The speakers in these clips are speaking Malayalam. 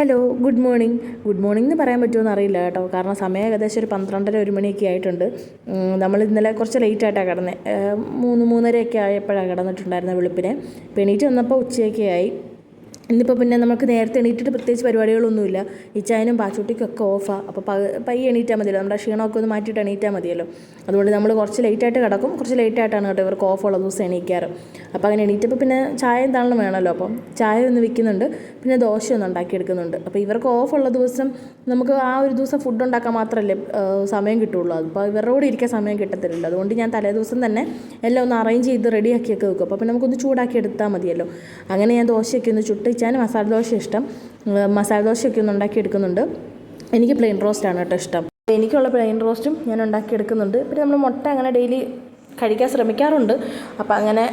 Hello good morning good morning എന്ന് പറയാൻ പറ്റുമോ അറിയില്ല കേട്ടോ. കാരണം സമയം ഏകദേശം ഒരു പന്ത്രണ്ടര ഒരു മണിയൊക്കെ ആയിട്ടുണ്ട്. നമ്മൾ ഇന്നലെ കുറച്ച് ലേറ്റ് ആയിട്ടാണ് കിടന്നത് മൂന്ന് മൂന്നരയൊക്കെ ആയപ്പോഴാണ് കിടന്നിട്ടുണ്ടായിരുന്നത് വെളുപ്പിനെ. പെണീറ്റ് വന്നപ്പോൾ ഉച്ചയൊക്കെ ആയി. ഇന്നിപ്പോൾ പിന്നെ നമുക്ക് നേരത്തെ എണീറ്റിട്ട് പ്രത്യേകിച്ച് പരിപാടികളൊന്നുമില്ല. ഇച്ചായനും പാച്ചൂട്ടിക്കൊക്കെ ഓഫാണ് അപ്പോൾ പയ്യെ എണീറ്റാൽ മതിയല്ലോ. നമ്മുടെ ക്ഷീണമൊക്കെ ഒന്ന് മാറ്റിയിട്ട് എണീറ്റാൽ മതിയല്ലോ. അതുകൊണ്ട് നമ്മൾ കുറച്ച് ലേറ്റായിട്ട് കിടക്കും. കുറച്ച് ലേറ്റായിട്ടാണ് കേട്ടോ ഇവർക്ക് ഓഫുള്ള ദിവസം എണീക്കാറ്. അപ്പോൾ അങ്ങനെ എണീറ്റപ്പോൾ പിന്നെ ചായ തള്ളണം വേണമല്ലോ. അപ്പം ചായ ഒന്ന് വിൽക്കുന്നുണ്ട് പിന്നെ ദോശ ഒന്ന് ഉണ്ടാക്കിയെടുക്കുന്നുണ്ട്. അപ്പോൾ ഇവർക്ക് ഓഫുള്ള ദിവസം നമുക്ക് ആ ഒരു ദിവസം ഫുഡ് ഉണ്ടാക്കാൻ മാത്രമല്ലേ സമയം കിട്ടുള്ളൂ. അപ്പോൾ ഇവരുടെ കൂടെ ഇരിക്കാൻ സമയം കിട്ടത്തില്ല അതുകൊണ്ട് ഞാൻ തലേ ദിവസം തന്നെ എല്ലാം ഒന്ന് അറേഞ്ച് ചെയ്ത് റെഡിയാക്കിയൊക്കെ വെക്കും. അപ്പോൾ പിന്നെ നമുക്കൊന്ന് ചൂടാക്കി എടുത്താൽ മതിയല്ലോ. അങ്ങനെ ഞാൻ ദോശയൊക്കെ ഒന്ന് ചുട്ടിച്ചാൻ മസാല ദോശ ഇഷ്ടം. മസാല ദോശയൊക്കെ ഒന്ന് ഉണ്ടാക്കി എടുക്കുന്നുണ്ട്. എനിക്ക് പ്ലെയിൻ റോസ്റ്റാണ് കേട്ടോ ഇഷ്ടം. എനിക്കുള്ള പ്ലെയിൻ റോസ്റ്റും ഞാൻ ഉണ്ടാക്കിയെടുക്കുന്നുണ്ട് പിന്നെ നമ്മൾ മുട്ട അങ്ങനെ ഡെയിലി കഴിക്കാൻ ശ്രമിക്കാറുണ്ട്. അപ്പോൾ അങ്ങനെ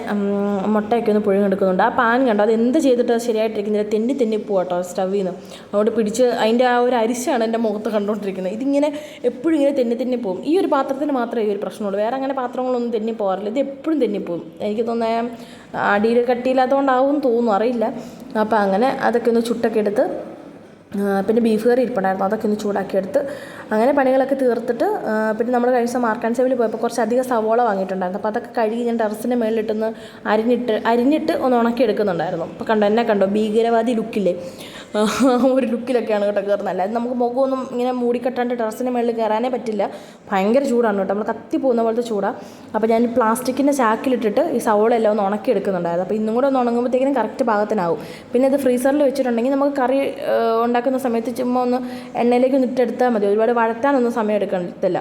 മുട്ടയൊക്കെ ഒന്ന് പുഴുങ്ങെടുക്കുന്നുണ്ട്. ആ പാൻ കണ്ടോ? അത് എന്ത് ചെയ്തിട്ട് ശരിയായിട്ടിരിക്കുന്നില്ല തെന്നി തെന്നി പോവാട്ടോ സ്റ്റവിൽ നിന്ന് അതുകൊണ്ട് പിടിച്ച് അതിന്റെ ആ ഒരു അരിശാണ് എന്റെ മുഖത്ത് കണ്ടുകൊണ്ടിരിക്കുന്നത് ഇതിങ്ങനെ എപ്പോഴും ഇങ്ങനെ തെന്നി തെന്നി പോകും ഈ ഒരു പാത്രത്തിന് മാത്രമേ ഈ ഒരു പ്രശ്നമുള്ളൂ. വേറെ അങ്ങനെ പാത്രങ്ങളൊന്നും തെന്നി പോകാറില്ല ഇത് എപ്പോഴും തെന്നി പോകും എനിക്ക് തോന്നുന്നത് അടിയിൽ കട്ടിയില്ലാത്തതുകൊണ്ടാവും തോന്നുന്നു. അറിയില്ല. അപ്പോൾ അങ്ങനെ അതൊക്കെ ഒന്ന് ചുട്ടൊക്കെ എടുത്ത് പിന്നെ ബീഫ് കറി ഇരിപ്പുണ്ടായിരുന്നു. അതൊക്കെ ഒന്ന് ചൂടാക്കിയെടുത്ത് അങ്ങനെ പണികളൊക്കെ തീർത്തിട്ട് പിന്നെ നമ്മൾ കഴിഞ്ഞ ദിവസം മാർക്കാൻ സേവിൽ പോയപ്പോൾ കുറച്ചധികം സവോള വാങ്ങിയിട്ടുണ്ടായിരുന്നു. അപ്പോൾ അതൊക്കെ കഴുകി ഞാൻ ടെറസിന്റെ മേളിലിട്ടൊന്ന് അരിഞ്ഞിട്ട് അരിഞ്ഞിട്ട് ഒന്ന് ഉണക്കി എടുക്കുന്നുണ്ടായിരുന്നു. അപ്പോൾ കണ്ടോ എന്നെ കണ്ടോ ഭീകരവാദി ലുക്കില്ലേ ഒരു ലുക്കിലൊക്കെയാണ് കേട്ടോ കയറുന്നത് അല്ലാതെ നമുക്ക് മുഖമൊന്നും ഇങ്ങനെ മൂടിക്കെട്ടാണ്ട് ടെറസിന്റെ മേളിൽ കയറാനേ പറ്റില്ല. ഭയങ്കര ചൂടാണ് കേട്ടോ. നമ്മൾ കത്തി പോകുന്ന പോലത്തെ ചൂടാണ് അപ്പോൾ ഞാൻ പ്ലാസ്റ്റിക്കിന്റെ ചാക്കിലിട്ടിട്ട് ഈ സവോള എല്ലാം ഒന്ന് ഉണക്കി എടുക്കുന്നുണ്ടായിരുന്നു. അപ്പോൾ ഇന്നും കൂടെ ഒന്ന് ഉണങ്ങുമ്പോഴത്തേക്കിനും കറക്റ്റ് പാകത്തിനാവും. പിന്നെ അത് ഫ്രീസറിൽ വെച്ചിട്ടുണ്ടെങ്കിൽ നമുക്ക് കറി ഉണ്ടാക്കുന്ന സമയത്ത് ചുമ്മാ ഒന്ന് എണ്ണയിലേക്ക് ഒന്ന് ഇട്ടെടുത്താൽ മതി. ഒരുപാട് വഴറ്റാനൊന്നും സമയം എടുക്കത്തില്ല.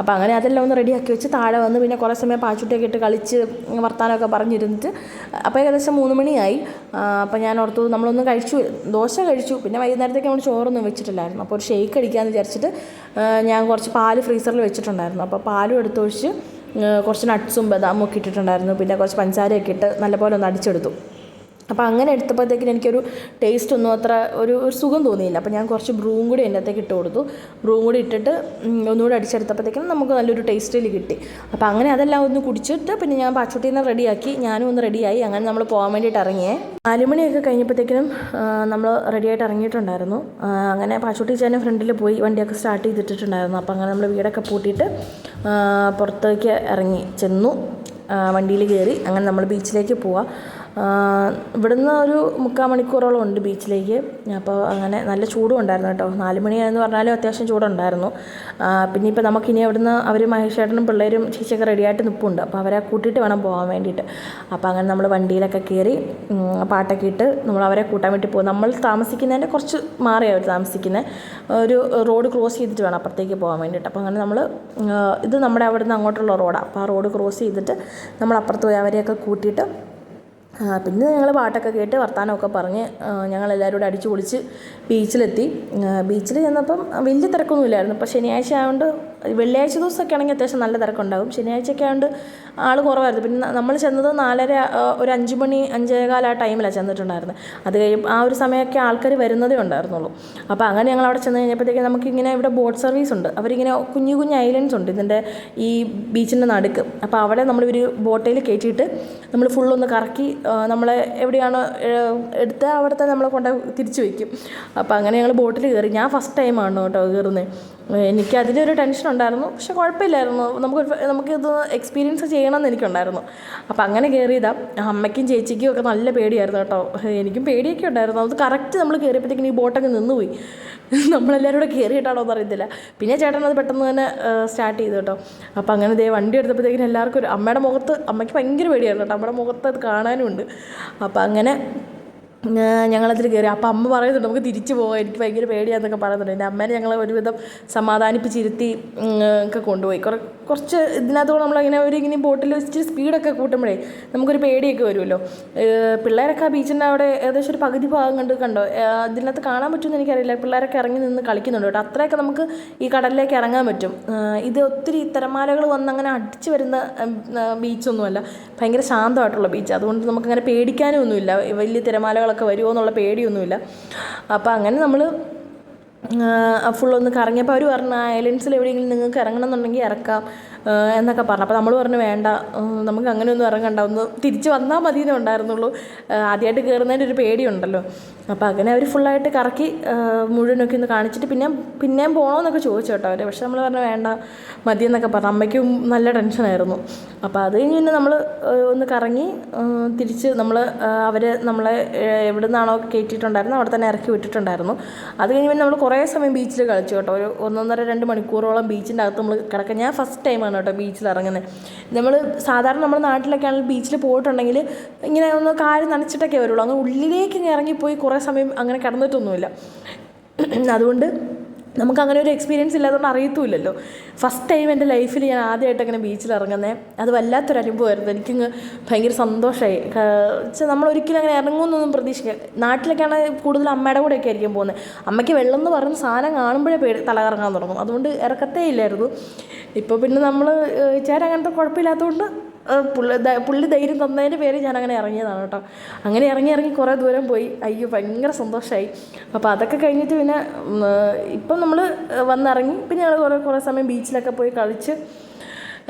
അപ്പോൾ അങ്ങനെ അതെല്ലാം ഒന്ന് റെഡിയാക്കി വെച്ച് താഴെ വന്ന് പിന്നെ കുറേ സമയം പാച്ചുട്ടിയൊക്കെ ഇട്ട് കളിച്ച് വർത്താനമൊക്കെ പറഞ്ഞിരുന്നിട്ട് അപ്പോൾ ഏകദേശം മൂന്ന് മണിയായി. അപ്പോൾ ഞാൻ ഓർത്തു നമ്മളൊന്ന് കഴിച്ചു ദോശ കഴിച്ചു. പിന്നെ വൈകുന്നേരത്തേക്ക് നമ്മൾ ചോറൊന്നും വെച്ചിട്ടില്ലായിരുന്നു. അപ്പോൾ ഒരു ഷേക്ക് അടിക്കാമെന്ന് വിചാരിച്ചിട്ട് ഞാൻ കുറച്ച് പാൽ ഫ്രീസറിൽ വെച്ചിട്ടുണ്ടായിരുന്നു. അപ്പോൾ പാലും എടുത്തൊഴിച്ച് കുറച്ച് നട്ട്സും ബദാമും ഒക്കെ ഇട്ടിട്ടുണ്ടായിരുന്നു. പിന്നെ കുറച്ച് പഞ്ചസാരയൊക്കെ ഇട്ട് നല്ലപോലെ ഒന്ന് അടിച്ചെടുത്തു. അപ്പോൾ അങ്ങനെ എടുത്തപ്പോഴത്തേക്കിന് എനിക്കൊരു ടേസ്റ്റ് ഒന്നും അത്ര ഒരു ഒരു സുഖം തോന്നിയില്ല. അപ്പോൾ ഞാൻ കുറച്ച് ബ്രൂവും കൂടി എന്റെ അകത്തേക്ക് ഇട്ട് കൊടുത്തു. ബ്രൂവും കൂടി ഇട്ടിട്ട് ഒന്നുകൂടി അടിച്ചെടുത്തപ്പോഴത്തേക്കും നമുക്ക് നല്ലൊരു ടേസ്റ്റിൽ കിട്ടി. അപ്പോൾ അങ്ങനെ അതെല്ലാം ഒന്ന് കുടിച്ചിട്ട് പിന്നെ ഞാൻ പാച്ചോട്ടിൽ നിന്ന് റെഡിയാക്കി. ഞാനും ഒന്ന് റെഡിയായി. അങ്ങനെ നമ്മൾ പോകാൻ വേണ്ടിയിട്ട് ഇറങ്ങിയേ. നാലുമണിയൊക്കെ കഴിഞ്ഞപ്പോഴത്തേക്കിനും നമ്മൾ റെഡിയായിട്ട് ഇറങ്ങിയിട്ടുണ്ടായിരുന്നു. അങ്ങനെ പാച്ചുട്ടി ചേനെ ഫ്രണ്ടിൽ പോയി വണ്ടിയൊക്കെ സ്റ്റാർട്ട് ചെയ്തിട്ടുണ്ടായിരുന്നു അപ്പോൾ അങ്ങനെ നമ്മൾ വീടൊക്കെ പൂട്ടിയിട്ട് പുറത്തേക്ക് ഇറങ്ങി ചെന്നു. വണ്ടിയിൽ കയറി അങ്ങനെ നമ്മൾ ബീച്ചിലേക്ക് പോവാം. ഇവിടുന്ന് ഒരു മുക്കാൽ മണിക്കൂറോളം ഉണ്ട് ബീച്ചിലേക്ക്. അപ്പോൾ അങ്ങനെ നല്ല ചൂടും ഉണ്ടായിരുന്നു കേട്ടോ. നാല് മണിയായെന്ന് പറഞ്ഞാലും അത്യാവശ്യം ചൂടുണ്ടായിരുന്നു. പിന്നെ ഇപ്പോൾ നമുക്കിനി അവിടുന്ന് അവർ മഹേഷേട്ടനും പിള്ളേരും ചേച്ചിയൊക്കെ റെഡിയായിട്ട് നിൽപ്പുണ്ട് അപ്പോൾ അവരെ കൂട്ടിയിട്ട് വേണം പോകാൻ വേണ്ടിയിട്ട്. അപ്പോൾ അങ്ങനെ നമ്മൾ വണ്ടിയിലൊക്കെ കയറി പാട്ടൊക്കെ ഇട്ട് നമ്മൾ അവരെ കൂട്ടാൻ വേണ്ടി പോകും നമ്മൾ താമസിക്കുന്നതിന്റെ കുറച്ച് മാറിയാണ് അവർ താമസിക്കുന്നത് ഒരു റോഡ് ക്രോസ് ചെയ്തിട്ട് വേണം അപ്പുറത്തേക്ക് പോകാൻ വേണ്ടിയിട്ട്. അപ്പോൾ അങ്ങനെ നമ്മൾ ഇത് നമ്മുടെ അവിടുന്ന് അങ്ങോട്ടുള്ള റോഡാണ് അപ്പോൾ ആ റോഡ് ക്രോസ് ചെയ്തിട്ട് നമ്മൾ അപ്പുറത്ത് പോയി അവരെയൊക്കെ കൂട്ടിയിട്ട് പിന്നെ ഞങ്ങൾ പാട്ടൊക്കെ കേട്ട് വർത്തമാനമൊക്കെ പറഞ്ഞ് ഞങ്ങളെല്ലാവരും കൂടെ അടിച്ചു പൊളിച്ച് ബീച്ചിലെത്തി ബീച്ചിൽ ചെന്നപ്പം വലിയ തിരക്കൊന്നുമില്ലായിരുന്നു. ഇപ്പോൾ ശനിയാഴ്ച ആയതുകൊണ്ട് വെള്ളിയാഴ്ച ദിവസമൊക്കെ ആണെങ്കിൽ അത്യാവശ്യം നല്ല തിരക്കുണ്ടാകും ശനിയാഴ്ചയൊക്കെ ആയതുകൊണ്ട് ആൾ കുറവായിരുന്നു. പിന്നെ നമ്മൾ ചെന്നത് നാലര ഒരു അഞ്ച് മണി അഞ്ചേകാൽ ആ ടൈമിലാണ് ചെന്നിട്ടുണ്ടായിരുന്നത്. അത് കഴിയും ആ ഒരു സമയമൊക്കെ ആൾക്കാർ വരുന്നതേ ഉണ്ടായിരുന്നുള്ളൂ. അപ്പോൾ അങ്ങനെ ഞങ്ങൾ അവിടെ ചെന്ന് കഴിഞ്ഞപ്പോഴത്തേക്ക് നമുക്കിങ്ങനെ ഇവിടെ ബോട്ട് സർവീസ് ഉണ്ട്. അവരിങ്ങനെ കുഞ്ഞു കുഞ്ഞു ഐലൻഡ്സ് ഉണ്ട് ഇതിന്റെ ഈ ബീച്ചിന്റെ നടുക്ക്. അപ്പോൾ അവിടെ നമ്മൾ ഒരു ബോട്ടയിൽ കയറ്റിയിട്ട് നമ്മൾ ഫുള്ളൊന്ന് കറക്കി നമ്മളെ എവിടെയാണോ എടുത്ത അവിടുത്തെ നമ്മളെ കൊണ്ട് തിരിച്ചു വയ്ക്കും അപ്പോൾ അങ്ങനെ ഞങ്ങൾ ബോട്ടിൽ കയറി ഞാൻ ഫസ്റ്റ് ടൈമാണ് കേട്ടോ കയറുന്നത് എനിക്ക് അതിലൊരു ടെൻഷൻ ഉണ്ടായിരുന്നു. പക്ഷെ കുഴപ്പമില്ലായിരുന്നു. നമുക്ക് നമുക്കിത് എക്സ്പീരിയൻസ് ചെയ്യണമെന്ന് എനിക്കുണ്ടായിരുന്നു. അപ്പോൾ അങ്ങനെ കയറിയതാണ് അമ്മയ്ക്കും ചേച്ചിക്കും ഒക്കെ നല്ല പേടിയായിരുന്നു കേട്ടോ. എനിക്കും പേടിയൊക്കെ ഉണ്ടായിരുന്നു. അത് കറക്റ്റ് നമ്മൾ കയറിയപ്പോഴത്തേക്കും ഈ ബോട്ടൊക്കെ നിന്നുപോയി. നമ്മളെല്ലാവരും കൂടെ കയറിയിട്ടാണോ എന്ന് അറിയത്തില്ല. പിന്നെ ചേട്ടൻ അത് പെട്ടെന്ന് തന്നെ സ്റ്റാർട്ട് ചെയ്തു കേട്ടോ. അപ്പോൾ അങ്ങനെ ദേ വണ്ടി എടുത്തപ്പോഴത്തേക്കും എല്ലാവർക്കും ഒരു അമ്മയുടെ മുഖത്ത് അമ്മയ്ക്ക് ഭയങ്കര പേടിയായിരുന്നു കേട്ടോ. അമ്മയുടെ മുഖത്ത് അത് കാണാനുമുണ്ട്. അപ്പോൾ അങ്ങനെ ഞങ്ങളതിൽ കയറി അപ്പോൾ അമ്മ പറയുന്നുണ്ട് നമുക്ക് തിരിച്ചു പോകാം. എനിക്ക് ഭയങ്കര പേടിയാന്നൊക്കെ പറയുന്നുണ്ട്. എന്റെ അമ്മേനെ ഞങ്ങൾ ഒരുവിധം സമാധാനിപ്പിച്ചിരുത്തി ഒക്കെ കൊണ്ടുപോയി. കുറേ കുറച്ച് ഇതിനകത്തോടെ നമ്മളിങ്ങനെ ഒരു ഇങ്ങനെ ബോട്ടിൽ വെച്ചിട്ട് സ്പീഡൊക്കെ കൂട്ടുമ്പോഴേ നമുക്കൊരു പേടിയൊക്കെ വരുമല്ലോ. പിള്ളേരൊക്കെ ആ ബീച്ചിന്റെ അവിടെ ഏകദേശം ഒരു പകുതി ഭാഗം കണ്ട് കണ്ടോ? ഇതിനകത്ത് കാണാൻ പറ്റുമെന്ന് എനിക്കറിയില്ല. പിള്ളേരൊക്കെ ഇറങ്ങി നിന്ന് കളിക്കുന്നുണ്ട് കേട്ടോ. അത്രയൊക്കെ നമുക്ക് ഈ കടലിലേക്ക് ഇറങ്ങാൻ പറ്റും. ഇത് ഒത്തിരി തിരമാലകൾ വന്ന് അങ്ങനെ അടിച്ചു വരുന്ന ബീച്ചൊന്നുമല്ല. ഭയങ്കര ശാന്തമായിട്ടുള്ള ബീച്ച്. അതുകൊണ്ട് നമുക്കങ്ങനെ പേടിക്കാനും ഒന്നുമില്ല. വലിയ തിരമാലകളൊക്കെ വരുമോ എന്നുള്ള പേടിയൊന്നുമില്ല. അപ്പോൾ അങ്ങനെ നമ്മൾ ഫുള്ളൊന്ന് കറങ്ങിയപ്പോൾ അവർ പറഞ്ഞു ഐലൻഡ്സിൽ എവിടെയെങ്കിലും നിങ്ങൾക്ക് ഇറങ്ങണം എന്നുണ്ടെങ്കിൽ ഇറക്കാം. എന്നൊക്കെ പറഞ്ഞു. അപ്പോൾ നമ്മൾ പറഞ്ഞു വേണ്ട നമുക്ക് അങ്ങനെയൊന്നും ഇറങ്ങണ്ട ഒന്ന് തിരിച്ച് വന്നാൽ മതി എന്നേ ഉണ്ടായിരുന്നുള്ളൂ ആദ്യമായിട്ട് കയറുന്നതിന്റെ ഒരു പേടിയുണ്ടല്ലോ. അപ്പോൾ അങ്ങനെ അവർ ഫുള്ളായിട്ട് കറക്കി മുഴുവനൊക്കെ ഒന്ന് കാണിച്ചിട്ട് പിന്നെ പിന്നെയും പോകണമെന്നൊക്കെ ചോദിച്ചു കേട്ടോ അവർ പക്ഷെ നമ്മൾ പറഞ്ഞു വേണ്ട മതി എന്നൊക്കെ പറഞ്ഞു. അമ്മയ്ക്കും നല്ല ടെൻഷനായിരുന്നു. അപ്പോൾ അത് കഴിഞ്ഞ് പിന്നെ നമ്മൾ ഒന്ന് കറങ്ങി തിരിച്ച് നമ്മൾ അവർ നമ്മളെ എവിടെ നിന്നാണോ കയറ്റിയിട്ടുണ്ടായിരുന്നു അവിടെ തന്നെ ഇറക്കി വിട്ടിട്ടുണ്ടായിരുന്നു. അത് കഴിഞ്ഞ് പിന്നെ നമ്മൾ കുറേ സമയം ബീച്ചിൽ കളിച്ചു കേട്ടോ. ഒരു ഒന്നൊന്നര രണ്ട് മണിക്കൂറോളം ബീച്ചിന്റെ അകത്ത് നമ്മൾ കിടക്കാൻ. ഞാൻ ഫസ്റ്റ് ടൈമാണ് കേട്ടോ ബീച്ചിൽ ഇറങ്ങുന്നത് നമ്മൾ സാധാരണ നമ്മുടെ നാട്ടിലൊക്കെ ആണെങ്കിൽ ബീച്ചിൽ പോയിട്ടുണ്ടെങ്കിൽ ഇങ്ങനെ ഒന്ന് കാൽ നനച്ചിട്ടൊക്കെ വരുള്ളൂ. അങ്ങ് ഉള്ളിലേക്ക് ഇങ്ങനെ ഇറങ്ങിപ്പോയി കുറേ സമയം അങ്ങനെ കിടന്നിട്ടൊന്നുമില്ല. അതുകൊണ്ട് നമുക്ക് അങ്ങനെ ഒരു എക്സ്പീരിയൻസ് ഇല്ലാത്തതുകൊണ്ട് അറിയത്തുമില്ലല്ലോ ഫസ്റ്റ് ടൈം എന്റെ ലൈഫിൽ ഞാൻ ആദ്യമായിട്ട് അങ്ങനെ ബീച്ചിൽ ഇറങ്ങുന്നത് അത് വല്ലാത്തൊരു അനുഭവമായിരുന്നു. എനിക്കങ്ങ് ഭയങ്കര സന്തോഷമായി വെച്ചാൽ നമ്മൾ ഒരിക്കലും അങ്ങനെ ഇറങ്ങുമെന്നൊന്നും പ്രതീക്ഷിക്കുക നാട്ടിലൊക്കെയാണ് കൂടുതൽ അമ്മയുടെ കൂടെയൊക്കെ ആയിരിക്കും പോകുന്നത് അമ്മയ്ക്ക് വെള്ളം എന്ന് പറയുന്ന സാധനം കാണുമ്പോഴേ പേടി തലകറങ്ങാൻ തുടങ്ങും. അതുകൊണ്ട് ഇറക്കത്തേ ഇല്ലായിരുന്നു. ഇപ്പോൾ പിന്നെ നമ്മൾ ചേരാൻ അങ്ങനത്തെ കുഴപ്പമില്ലാത്തതുകൊണ്ട് പുള്ളി പുള്ളി ധൈര്യം തന്നതിന്റെ പേര് ഞാൻ അങ്ങനെ ഇറങ്ങിയതാണ് കേട്ടോ. അങ്ങനെ ഇറങ്ങി ഇറങ്ങി കുറേ ദൂരം പോയി. അയ്യോ ഭയങ്കര സന്തോഷമായി അപ്പോൾ അതൊക്കെ കഴിഞ്ഞിട്ട് പിന്നെ ഇപ്പം നമ്മൾ വന്നിറങ്ങി. പിന്നെ ഞങ്ങൾ കുറേ കുറേ സമയം ബീച്ചിലൊക്കെ പോയി കളിച്ച്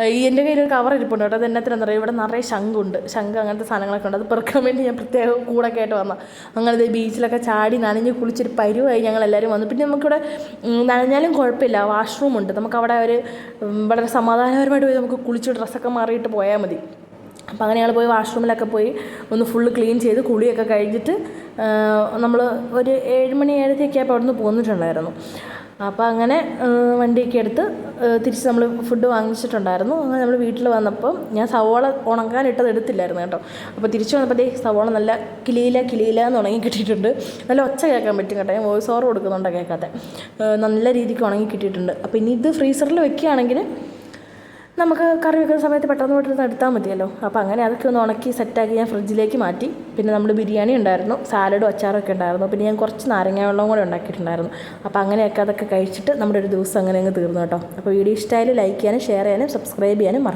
ഈ എന്റെ കയ്യിൽ ഒരു കവർ ഇരിപ്പുണ്ട് കേട്ടോ. അത് എന്നത്തിനെന്ന് അറിയാം? ഇവിടെ നിറയെ ശംഖുണ്ട്. ശംഖ് അങ്ങനത്തെ സാധനങ്ങളൊക്കെ ഉണ്ട്. അത് പെറുക്കാൻ വേണ്ടി ഞാൻ പ്രത്യേകം കൂടെ ആയിട്ട് വന്ന. അങ്ങനെ ബീച്ചിലൊക്കെ ചാടി നനഞ്ഞ് കുളിച്ചൊരു പരുവായി ഞങ്ങൾ എല്ലാവരും വന്നു. പിന്നെ നമുക്കിവിടെ നനഞ്ഞാലും കുഴപ്പമില്ല. വാഷ്റൂം ഉണ്ട്. നമുക്കവിടെ ഒരു വളരെ സമാധാനപരമായിട്ട് പോയി നമുക്ക് കുളിച്ച് ഡ്രസ്സൊക്കെ മാറിയിട്ട് പോയാൽ മതി. അപ്പോൾ അങ്ങനെ ഞങ്ങൾ പോയി വാഷ്റൂമിലൊക്കെ പോയി ഒന്ന് ഫുള്ള് ക്ലീൻ ചെയ്ത് കുളിയൊക്കെ കഴിഞ്ഞിട്ട് നമ്മൾ ഒരു ഏഴ് മണി ഏഴരയൊക്കെ ആയപ്പോൾ അവിടെ നിന്ന് പോന്നിട്ടുണ്ടായിരുന്നു. അപ്പോൾ അങ്ങനെ വണ്ടിയൊക്കെ എടുത്ത് തിരിച്ച് നമ്മൾ ഫുഡ് വാങ്ങിച്ചിട്ടുണ്ടായിരുന്നു. അങ്ങനെ നമ്മൾ വീട്ടിൽ വന്നപ്പം ഞാൻ സവോള ഉണങ്ങാനിട്ടത് എടുത്തില്ലായിരുന്നു കേട്ടോ. അപ്പോൾ തിരിച്ച് വന്നപ്പോൾ ദേ സവോള നല്ല കിളിയില കിളിയില എന്ന് ഉണങ്ങി കിട്ടിയിട്ടുണ്ട്. നല്ല ഒച്ച കേൾക്കാൻ പറ്റും കേട്ടോ. ഞാൻ വോയിസ് ഓവർ കൊടുക്കുന്നുണ്ടോ കേൾക്കാത്ത. നല്ല രീതിക്ക് ഉണങ്ങി കിട്ടിയിട്ടുണ്ട്. അപ്പോൾ ഇനി ഇത് ഫ്രീസറിൽ വെക്കുകയാണെങ്കിൽ നമുക്ക് കറി വെക്കുന്ന സമയത്ത് പെട്ടെന്ന് പെട്ടെന്ന് എടുത്താൽ മതിയല്ലോ. അപ്പോൾ അങ്ങനെ അതൊക്കെ ഒന്ന് ഉണക്കി സെറ്റാക്കി ഞാൻ ഫ്രിഡ്ജിലേക്ക് മാറ്റി. പിന്നെ നമ്മൾ ബിരിയാണി ഉണ്ടായിരുന്നു. സാലഡും അച്ചാറും ഒക്കെ ഉണ്ടായിരുന്നു. പിന്നെ ഞാൻ കുറച്ച് നാരങ്ങ വെള്ളവും കൂടെ ഉണ്ടാക്കിയിട്ടുണ്ടായിരുന്നു. അപ്പോൾ അങ്ങനെയൊക്കെ അതൊക്കെ കഴിച്ചിട്ട് നമ്മുടെ ഒരു ദിവസം അങ്ങനെ അങ്ങ് തീർന്നു കേട്ടോ. അപ്പോൾ വീഡിയോ ഇഷ്ടമായാലും ലൈക്ക് ചെയ്യാനും ഷെയർ ചെയ്യാനും സബ്സ്ക്രൈബ് ചെയ്യാനും മറക്കും